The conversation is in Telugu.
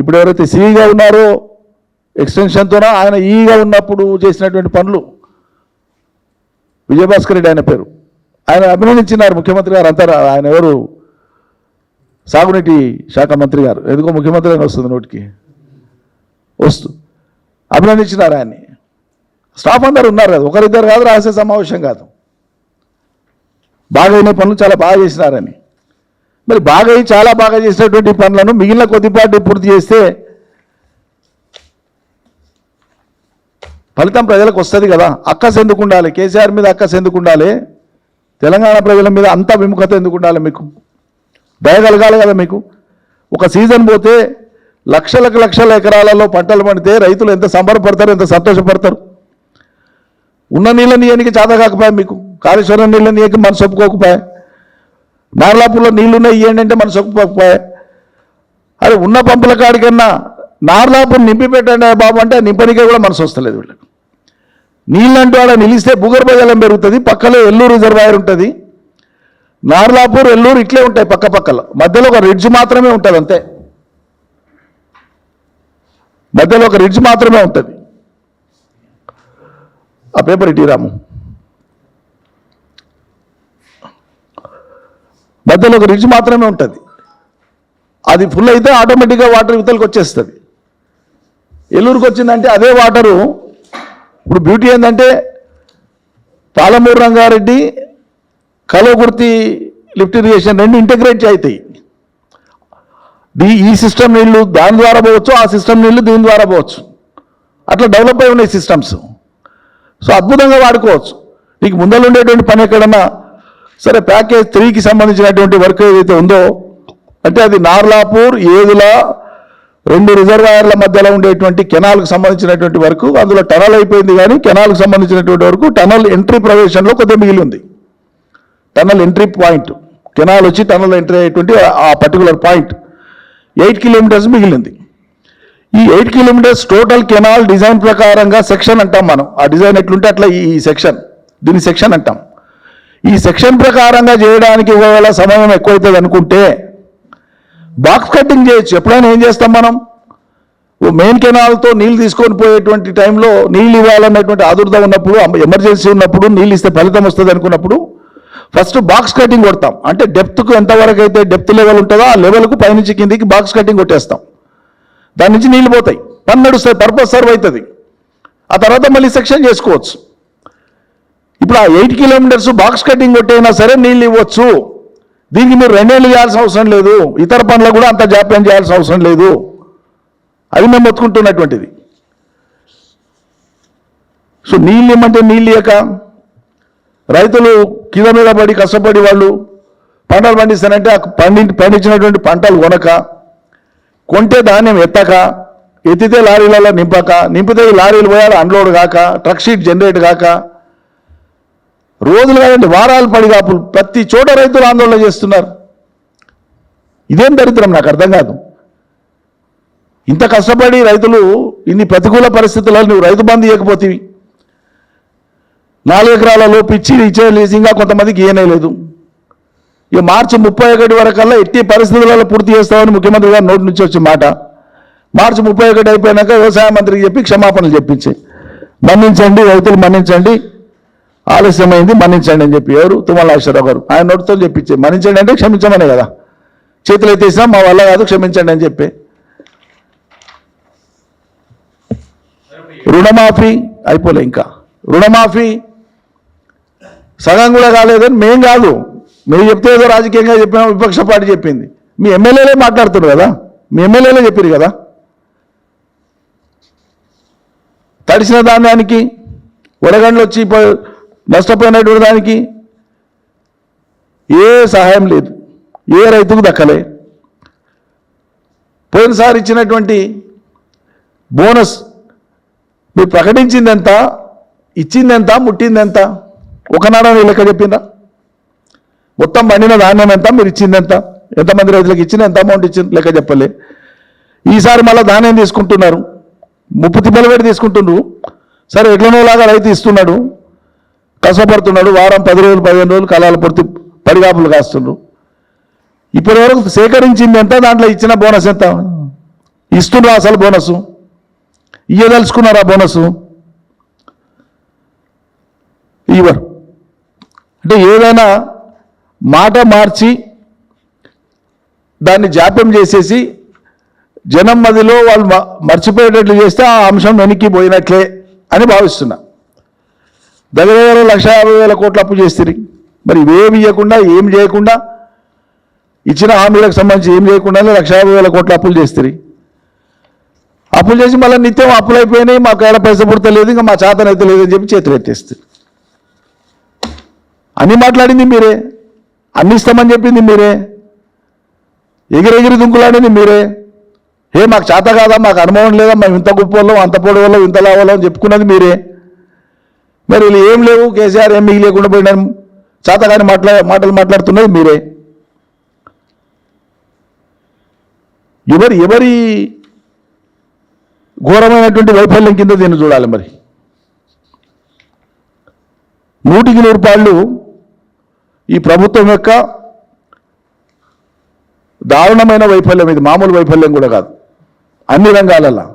ఇప్పుడు ఎవరైతే సిఈగా ఉన్నారో ఎక్స్టెన్షన్తోనో ఆయన ఈగా ఉన్నప్పుడు చేసినటువంటి పనులు. విజయభాస్కర్ రెడ్డి ఆయన పేరు. ఆయన అభినందించినారు ముఖ్యమంత్రి గారు. అంతా ఆయన ఎవరు? సాగునీటి శాఖ మంత్రి గారు. ఎందుకో ముఖ్యమంత్రి అని వస్తుంది నోటికి? వస్తూ అభినందించినారు ఆయన్ని. స్టాఫ్ అందరు ఉన్నారు కదా. ఒకరిద్దరు కాదు రహస్య సమావేశం కాదు. బాగా అయిన పనులు చాలా బాగా చేసినారని మరి బాగా చాలా బాగా చేసినటువంటి పనులను మిగిలిన కొద్దిపాటి పూర్తి చేస్తే ఫలితం ప్రజలకు వస్తుంది కదా. అక్కస్ ఎందుకు ఉండాలి? కేసీఆర్ మీద అక్కస్ ఎందుకు ఉండాలి? తెలంగాణ ప్రజల మీద అంత విముఖత ఎందుకు ఉండాలి మీకు? భయగలగాలి కదా మీకు? ఒక సీజన్ పోతే లక్షలకు లక్షల ఎకరాలలో పంటలు పండితే రైతులు ఎంత సంబరపడతారు ఎంత సంతోషపడతారు? ఉన్న నీళ్ళని నీయనికి చేత కాకపోయా మీకు? కాళేశ్వరం నీళ్ళని నీయకి మనసు ఒప్పుకోకపోయా? నార్లాపూర్లో నీళ్ళున్నాయి ఇవ్వండి అంటే మనసు ఒప్పుకోకపోయా? అరే ఉన్న పంపుల కాడికన్నా నార్లాపూర్ నింపి పెట్టండి బాబు అంటే నింపనికే కూడా మనసు వస్తలేదు వీళ్ళకి. నీళ్ళంటూ ఆడ నిలిస్తే భూగర్భ జలం పెరుగుతుంది పక్కలో ఎల్లూరు రిజర్వాయర్ ఉంటుంది. నార్లాపూర్ ఎల్లూరు ఇట్లే ఉంటాయి పక్క పక్కలో. మధ్యలో ఒక రిడ్జ్ మాత్రమే ఉంటుంది అంతే. మధ్యలో ఒక రిడ్జ్ మాత్రమే ఉంటుంది. ఆ పేపర్ ఇటీ రాము. మధ్యలో ఒక రిడ్జ్ మాత్రమే ఉంటుంది. అది ఫుల్ అయితే ఆటోమేటిక్గా వాటర్ ఇవతలకు వచ్చేస్తుంది. ఎల్లూరుకు వచ్చిందంటే అదే వాటరు ఇప్పుడు బ్యూటీ ఏంటంటే పాలమూరు రంగారెడ్డి కలవకుర్తి లిఫ్ట్ ఇరిగేషన్ రెండు ఇంటిగ్రేట్ అవుతాయి. దీ ఈ సిస్టమ్ నీళ్ళు దాని ద్వారా పోవచ్చు ఆ సిస్టమ్ నీళ్ళు దీని ద్వారా పోవచ్చు. అట్లా డెవలప్ అయి ఉన్నాయి సిస్టమ్స్ సో అద్భుతంగా వాడుకోవచ్చు. నీకు ముందలు ఉండేటువంటి పని ఎక్కడన్నా సరే ప్యాకేజ్ త్రీకి సంబంధించినటువంటి వర్క్ ఏదైతే ఉందో అంటే అది నార్లాపూర్ ఏదుల రెండు రిజర్వాయర్ల మధ్యలో ఉండేటువంటి కెనాల్కి సంబంధించినటువంటి వరకు అందులో టనల్ అయిపోయింది కానీ కెనాల్కి సంబంధించినటువంటి వరకు టనల్ ఎంట్రీ ప్రవేశంలో కొద్దిగా మిగిలి ఉంది. టనల్ ఎంట్రీ పాయింట్ కెనాల్ వచ్చి టనల్ ఎంట్రీ అయ్యేటువంటి ఆ పర్టికులర్ పాయింట్ ఎయిట్ కిలోమీటర్స్ మిగిలింది. ఈ eight kilometers total canal design ప్రకారంగా సెక్షన్ అంటాం మనం. ఆ డిజైన్ ఎట్లుంటే అట్లా ఈ సెక్షన్ దీని సెక్షన్ అంటాం. ఈ సెక్షన్ ప్రకారంగా చేయడానికి ఒకవేళ సమయం ఎక్కువైతుంది అనుకుంటే బాక్స్ కటింగ్ చేయొచ్చు. ఎప్పుడైనా ఏం చేస్తాం మనం? ఓ మెయిన్ కెనాల్తో నీళ్ళు తీసుకొని పోయేటువంటి టైంలో నీళ్ళు ఇవ్వాలన్నటువంటి ఆదుర్ద ఉన్నప్పుడు ఎమర్జెన్సీ ఉన్నప్పుడు నీళ్ళు ఇస్తే ఫలితం వస్తుంది అనుకున్నప్పుడు ఫస్ట్ బాక్స్ కటింగ్ కొడతాం. అంటే డెప్త్కు ఎంతవరకు అయితే డెప్త్ లెవెల్ ఉంటుందో ఆ లెవెల్కు పైనుంచి కిందికి బాక్స్ కటింగ్ కొట్టేస్తాం. దాని నుంచి నీళ్ళు పోతాయి. పని నడుస్తాయి. పర్పస్ సర్వ్ అవుతుంది. ఆ తర్వాత మళ్ళీ సెక్షన్ చేసుకోవచ్చు. ఇప్పుడు ఆ ఎయిట్ కిలోమీటర్స్ బాక్స్ కటింగ్ కొట్టైనా సరే నీళ్ళు ఇవ్వచ్చు. దీనికి మీరు రెండేళ్ళు చేయాల్సిన అవసరం లేదు. ఇతర పనులకు కూడా అంత జాప్యం చేయాల్సిన అవసరం లేదు. అది మేము ఒత్తుకుంటున్నటువంటిది సో నీళ్ళు ఇమ్మంటే నీళ్ళు ఇయ్యక రైతులు కింద మీద పడి కష్టపడి వాళ్ళు పంటలు పండిస్తానంటే ఆ పండి పండించినటువంటి పంటలు కొనక కొంటే ధాన్యం ఎత్తక ఎత్తితే లారీలలో నింపక నింపితే ఈ లారీలు పోయాలి అన్లోడ్ కాక ట్రక్ షీట్ జనరేట్ కాక రోజులు కాదండి వారాలు పడి కాపులు ప్రతి చోట రైతులు ఆందోళన చేస్తున్నారు. ఇదేం దరిద్రం నాకు అర్థం కాదు. ఇంత కష్టపడి రైతులు ఇన్ని ప్రతికూల పరిస్థితుల్లో నువ్వు రైతు బంధు ఇవ్వకపోతేవి నాలుగు ఎకరాలలో పిచ్చి ఇచ్చే లీజింగ్గా కొంతమందికి ఇయ్యనేలేదు ఇక మార్చి ముప్పై ఒకటి వరకల్లా ఎట్టి పరిస్థితులలో పూర్తి చేస్తామని ముఖ్యమంత్రి గారు నోటి నుంచి వచ్చిన మాట. మార్చి ముప్పై ఒకటి అయిపోయినాక వ్యవసాయ మంత్రికి చెప్పి క్షమాపణలు చెప్పించి. మన్నించండి రైతులు మన్నించండి. ఆలస్యమైంది మన్నించండి అని చెప్పి ఎవరు? తుమ్మల గారు. ఆయన నోటితో చెప్పించే మన్నించండి అంటే క్షమించమనే కదా. చేతులు ఎత్తేసినా మా వల్ల కాదు క్షమించండి అని చెప్పి. రుణమాఫీ అయిపోలే ఇంకా. రుణమాఫీ సగం కూడా కాలేదని మేం కాదు. మీరు చెప్తే ఏదో రాజకీయంగా చెప్పిన విపక్ష పార్టీ చెప్పింది. మీ ఎమ్మెల్యేలే మాట్లాడుతున్నారు కదా. మీ ఎమ్మెల్యేలే చెప్పారు కదా. తడిసిన ధాన్యానికి వడగండ్లు వచ్చి నష్టపోయినటువంటి దానికి ఏ సహాయం లేదు. ఏ రైతుకు దక్కలే. పోయినసారి ఇచ్చినటువంటి బోనస్ మీరు ప్రకటించింది ఎంత ఇచ్చింది ఎంత ముట్టింది ఎంత లెక్క చెప్పిందా? మొత్తం పండిన ధాన్యం ఎంత? మీరు ఇచ్చింది ఎంత ఎంతమంది రైతులకు ఇచ్చిన ఎంత అమౌంట్ ఇచ్చింది లెక్క చెప్పలే. ఈసారి మళ్ళీ ధాన్యం తీసుకుంటున్నారు. ముప్పు తిప్పలు పెట్టి తీసుకుంటున్నారు. సరే ఎట్లనోలాగా రైతు ఇస్తున్నాడు. కష్టపడుతున్నాడు వారం పది రోజులు పదిహేను రోజులు కళాలు పొడితే పడిగాపులు కాస్తుండ్రు. ఇప్పటి వరకు సేకరించింది ఎంత? దాంట్లో ఇచ్చిన బోనస్ ఎంత? ఇస్తున్నారు అసలు బోనస్? ఇయ్యదలుచుకున్నారా బోనస్? ఇవ్వరు. అంటే ఏదైనా మాట మార్చి దాన్ని జాప్యం చేసేసి జనం మదిలో వాళ్ళు మ- మర్చిపోయేటట్లు చేస్తే ఆ అంశం వెనక్కి పోయినట్లే అని భావిస్తున్నా. దగ్గర దగ్గర లక్ష యాభై వేల కోట్లు అప్పు చేస్తుంది మరి ఇవేమి ఇవ్వకుండా ఏం చేయకుండా ఇచ్చిన హామీలకు సంబంధించి ఏం చేయకుండానే లక్ష యాభై వేల కోట్లు అప్పులు చేస్తుంది అప్పులు చేసి మళ్ళీ నిత్యం అప్పులు అయిపోయినాయి మాకు ఏడ పైస పుడతలేదు ఇంకా మా చేతనైతే లేదని చెప్పి చేతులు ఎత్తేస్తుంది అన్నీ మాట్లాడింది మీరే అన్ని ఇస్తామని చెప్పింది మీరే ఎగిరెగిరి దుంకులాడింది మీరే. ఏ మాకు చేత కాదా మాకు అనుభవం లేదా మేము ఇంత గొప్ప వాళ్ళం అంత పొడి వాళ్ళం ఇంత లావాలో అని చెప్పుకున్నది మీరే. మరి వీళ్ళు ఏం లేవు? కేసీఆర్ ఏం మిగిలేకుండా లేకుండా చేతగాని మాట్లా మాటలు మాట్లాడుతున్నది మీరే. ఎవరి ఎవరి ఘోరమైనటువంటి వైఫల్యం కింద దీన్ని చూడాలి మరి. నూటికి నూరు పాళ్ళు ఈ ప్రభుత్వం యొక్క దారుణమైన వైఫల్యం ఇది మామూలు వైఫల్యం కూడా కాదు. అన్ని రంగాలలో.